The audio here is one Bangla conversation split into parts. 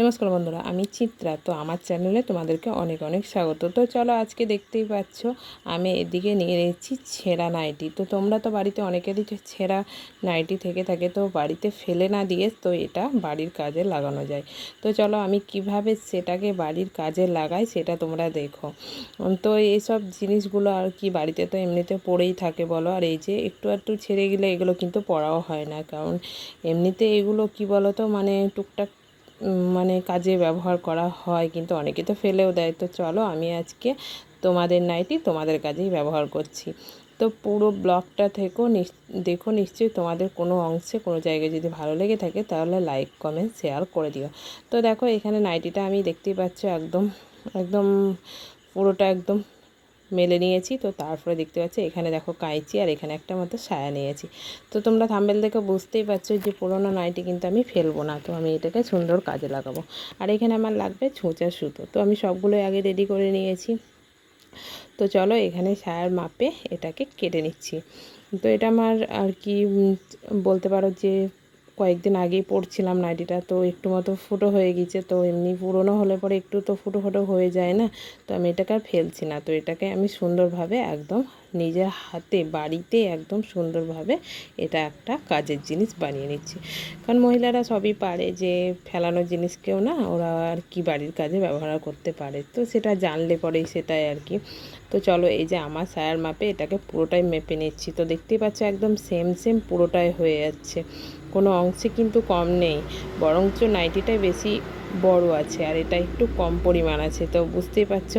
নমস্কার বন্ধুরা, আমি চিত্রা। তো আমার চ্যানেলে তোমাদেরকে অনেক অনেক স্বাগত। তো চলো আজকে দেখতেই পাচ্ছ, আমি এদিকে নিয়ে নিচ্ছি ছেঁড়া নাইটি। তো তোমরা তো বাড়িতে অনেকেরই ছেঁড়া নাইটি থেকে থাকে, তো বাড়িতে ফেলে না দিয়ে তো এটা বাড়ির কাজে লাগানো যায়। তো চলো আমি কীভাবে সেটাকে বাড়ির কাজে লাগাই সেটা তোমরা দেখো। তো এইসব জিনিসগুলো আর কি বাড়িতে তো এমনিতে পড়েই থাকে বলো। আর এই যে একটু একটু ছেড়ে গেলে এগুলো কিন্তু পড়াও হয় না। কারণ এমনিতে এগুলো কি বলো তো মানে টুকটাক মানে কাজে ব্যবহার করা হয়, কিন্তু অনেকে তো ফেলেও দেয়। তো চলো আমি আজকে তোমাদের নাইটি তোমাদের কাজেই ব্যবহার করছি। তো পুরো ব্লগটা থেকেও দেখো নিশ্চয়ই তোমাদের কোনো অংশে, কোনো জায়গায় যদি ভালো লেগে থাকে, তাহলে লাইক, কমেন্ট, শেয়ার করে দিও। তো দেখো এখানে নাইটিটা আমি দেখতেই পাচ্ছ, একদম একদম পুরোটা একদম মেলে নিয়েছি। তো তারপরে দেখতে পাচ্ছি এখানে দেখো কাইচি আর এখানে একটা মতো সায়া নিয়েছি। তো তোমরা থাম্বেল দেখে বুঝতেই পারছ যে পুরোনো নাইটি কিন্তু আমি ফেলব না। তো আমি এটাকে সুন্দর কাজে লাগাবো। আর এখানে আমার লাগবে ছোঁচা সুতো। তো আমি সবগুলোই আগে রেডি করে নিয়েছি। তো চলো এখানে সায়ার মাপে এটাকে কেটে নিচ্ছি। তো এটা আমার আর কি বলতে পারো যে কয়েকদিন আগেই পড়ছিলাম নাইটিটা, তো একটু মতো ফুটো হয়ে গেছে, তো এমনি পুরনো হলে পরে একটু তো ফুটো ফুটো হয়ে যায় না, তো আমি এটাকে আর ফেলছি না, তো এটাকে আমি সুন্দরভাবে একদম নিজের হাতে, বাড়িতে একদম সুন্দরভাবে এটা একটা কাজের জিনিস বানিয়ে নিচ্ছি। কারণ মহিলারা সবই পারে যে ফেলানোর জিনিসকেও না, ওরা আর কি বাড়ির কাজে ব্যবহার করতে পারে, তো সেটা জানলে পরেই সেটাই আর কি। তো চলো এই যে আমার সায়ার মাপে এটাকে পুরোটাই মেপে নিচ্ছি, তো দেখতেই পাচ্ছ একদম সেম সেম পুরোটাই হয়ে যাচ্ছে। কোনো অংশে কিন্তু কম নেই। বরঞ্চ নাইটিটাই বেশি বড় আছে আর এটা একটু কম পরিমাণ আছে। তো বুঝতেই পারছ?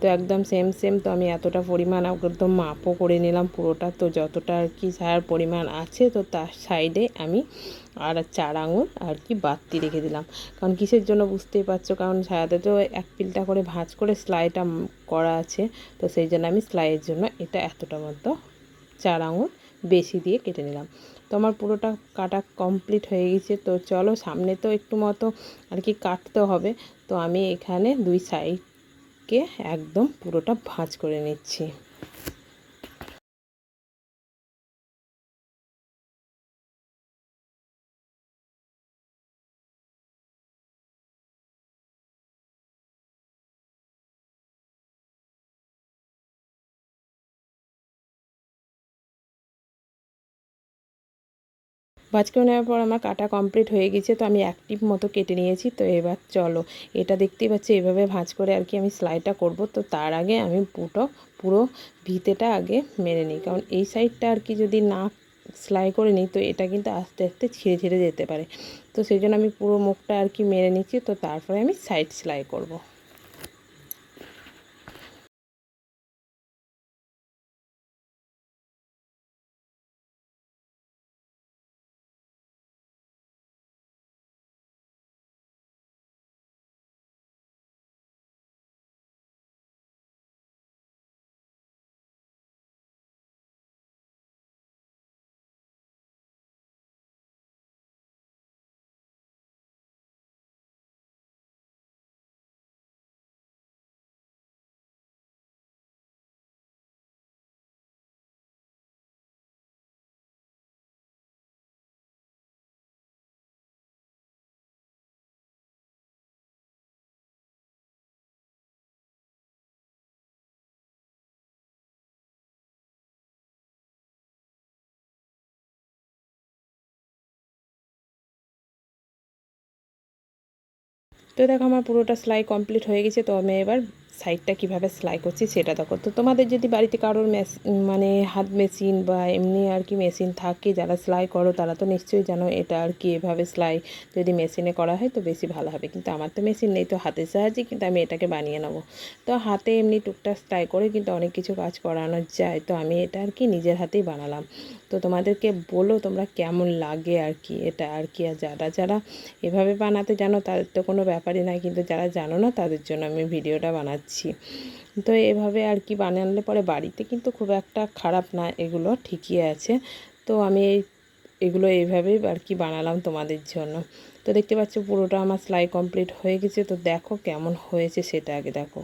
তো একদম সেম সেম তো আমি এতটা পরিমাণ একদম মাপও করে নিলাম পুরোটা। তো যতটা আর কি সার পরিমাণ আছে তো তার সাইডে আমি আর চার আঙুল আর কি বাতি রেখে দিলাম। কারণ কিসের জন্য বুঝতেই পারছ? কারণ সায়াতে তো এক পিলটা করে ভাঁজ করে সেলাইটা করা আছে। তো সেই জন্য আমি সেলাইয়ের জন্য এটা এতটা মতো চার আঙুল বেশি দিয়ে কেটে নিলাম। তো আমার পুরোটা কাটা কমপ্লিট হয়ে গেছে। তো চলো সামনে তো একটু মতো আর কি কাটতে হবে। তো আমি এখানে দুই সাইডকে একদম পুরোটা ভাঁজ করে নিচ্ছি। ভাজ করে নেওয়ার পর আমার কাটা কমপ্লিট হয়ে গেছে, তো আমি অ্যাক্টিভ মতো কেটে নিয়েছি, তো এবার চলো। এটা দেখতেই পাচ্ছি, এভাবে ভাঁজ করে আর কি আমি সেলাইটা করব, তো তার আগে আমি পুটো, পুরো ভিতেটা আগে মেরে নিই। কারণ এই সাইডটা আর কি যদি না সেলাই করে নিই, তো এটা কিন্তু আস্তে আস্তে ছিঁড়ে ছিঁড়ে যেতে পারে। তো সেই জন্য আমি পুরো মুখটা আর কি মেরে নিচ্ছি, তো তারপরে আমি সাইড সেলাই করব। তো দেখো আমার পুরোটা সেলাই কমপ্লিট হয়ে গেছে, তো আমি এবার সাইডটা কীভাবে সেলাই করছি সেটা দেখো। তো তোমাদের যদি বাড়িতে কারোর মানে হাত মেশিন বা এমনি আর কি মেশিন থাকে যারা সেলাই করো, তারা তো নিশ্চয়ই জানো এটা আর কি এভাবে সেলাই যদি মেশিনে করা হয় তো বেশি ভালো হবে। কিন্তু আমার তো মেশিন নেই, তো হাতের সাহায্যে কিন্তু আমি এটাকে বানিয়ে নেব। তো হাতে এমনি টুকটাক সেলাই করে কিন্তু অনেক কিছু কাজ করানো যায়, তো আমি এটা আর কি নিজের হাতেই বানালাম। তো তোমাদেরকে বলো তোমরা কেমন লাগে আর কি এটা আর কি? আর যারা যারা এভাবে বানাতে জানো তাদের তো কোনো ব্যাপারই নাই, কিন্তু যারা জানো না তাদের জন্য আমি ভিডিওটা বানাচ্ছি। তো এভাবে আর কি বানালে পরে বাড়িতে কিন্তু খুব একটা খারাপ না, এগুলো ঠিকই আছে। তো আমি এগুলো এইভাবেই আর কি বানালাম তোমাদের জন্য। তো দেখতে পাচ্ছ পুরোটা আমার সেলাই কমপ্লিট হয়ে গেছে, তো দেখো কেমন হয়েছে সেটা আগে দেখো।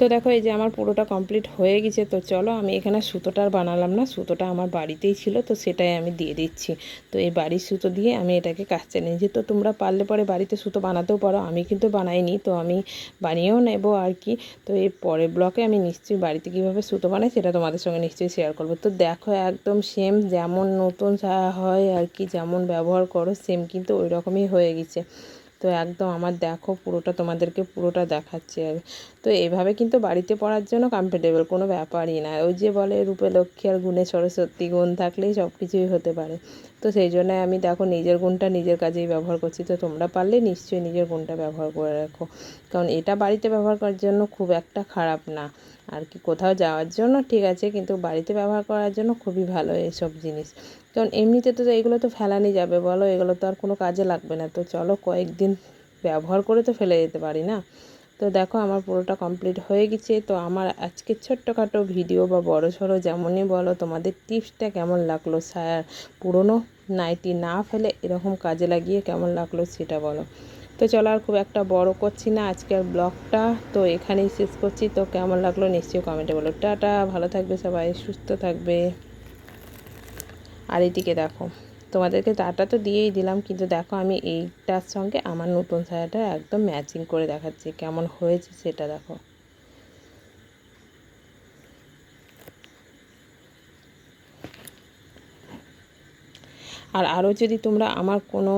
তো দেখো, এই যে আমার পুরোটা কমপ্লিট হয়ে গেছে, তো চলো আমি এখানে সুতোটা আর বানালাম না। সুতোটা আমার বাড়িতেই ছিল, তো সেটাই আমি দিয়ে দিচ্ছি। তো এই বাড়ির সুতো দিয়ে আমি এটাকে কাজটা যে তো তোমরা পারলে পরে বাড়িতে সুতো বানাতেও পারো, আমি কিন্তু বানাইনি, তো আমি বানিয়েও নেব আর কি। তো এই পরের ব্লকে আমি নিশ্চয়ই বাড়িতে কীভাবে সুতো বানাই সেটা তোমাদের সঙ্গে নিশ্চয়ই শেয়ার করব। তো দেখো, একদম সেম যেমন নতুন হয় আর কি, যেমন ব্যবহার করো সেম কিন্তু ওই রকমই হয়ে গেছে। তো একদম আমার দেখো পুরোটা তোমাদেরকে পুরোটা দেখাচ্ছি আর তো এভাবে কিন্তু বাড়িতে পড়ার জন্য কমফোর্টেবল কোনো ব্যাপারই না। ওই যে বলে রূপে লক্ষ্মী আর গুণে সরস্বতী গুণ থাকলেই সব কিছুই হতে পারে। তো সেই জন্য আমি দেখো নিজের গুণটা নিজের কাজেই ব্যবহার করছি। তো তোমরা পারলে নিশ্চয়ই নিজের গুণটা ব্যবহার করে রাখো। কারণ এটা বাড়িতে ব্যবহার করার জন্য খুব একটা খারাপ না। আর কি কোথাও যাওয়ার জন্য ঠিক আছে, কিন্তু বাড়িতে ব্যবহার করার জন্য খুবই ভালো এসব জিনিস। কারণ এমনিতে তো এগুলো তো ফেলানি যাবে, বলো এগুলো তো আর কোনো কাজে লাগবে না। তো চলো কয়েকদিন ব্যবহার করে তো ফেলে যেতে পারি না? তো দেখো আমার পুরোটা কমপ্লিট হয়ে গেছে। তো আমার আজকে ছোট্টখাটো ভিডিও বা বড় সড়ো যেমনই বলো, তোমাদের টিপসটা কেমন লাগল সায়ার? পুরনো নাইটি না ফেলে এরকম কাজে লাগিয়ে কেমন লাগল সেটা বলো। তো চলো আর খুব একটা বড় করছি না আজকের ব্লগটা তো এখানেই শেষ করছি। তো কেমন লাগল নিশ্চয়ই কমেন্টে বলো। টাটা, ভালো থাকবে সবাই, সুস্থ থাকবে। আর এদিকে দেখো। তোমাদেরকে টাটা তো দিয়েই দিলাম, কিন্তু দেখো আমি এইটার সঙ্গে আমার নতুন শাড়িটা একদম ম্যাচিং করে দেখাচ্ছি, কেমন হয়েছে সেটা দেখো। আর আরও যদি তোমরা আমার কোনো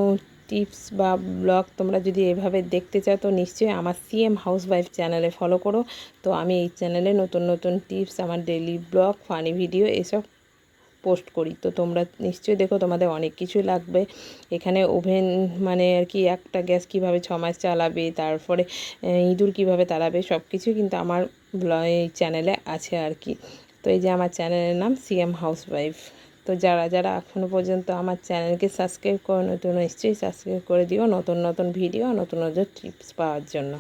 টিপস বা ব্লগ তোমরা যদি এভাবে দেখতে চাও, তো নিশ্চয়ই আমার সিএম হাউস ওয়াইফ চ্যানেলে ফলো করো। তো আমি এই চ্যানেলে নতুন নতুন টিপস আমার ডেলি ব্লগ ফানি ভিডিও এসব পোস্ট করি। তো তোমরা নিশ্চয়ই দেখো তোমাদের অনেক কিছুই লাগবে। এখানে ওভেন মানে আর কি একটা গ্যাস কীভাবে ছ মাস চালাবে, তারপরে ইঁদুর কীভাবে তাড়াবে সব কিছুই কিন্তু আমার এই চ্যানেলে আছে আর কি। তো এই যে আমার চ্যানেলের নাম সিএম হাউস ওয়াইফ তো যারা যারা এখনও পর্যন্ত আমার চ্যানেলকে সাবস্ক্রাইব করো, নতুন নিশ্চয়ই সাবস্ক্রাইব করে দিও নতুন নতুন ভিডিও, নতুন নতুন টিপস পাওয়ার জন্য।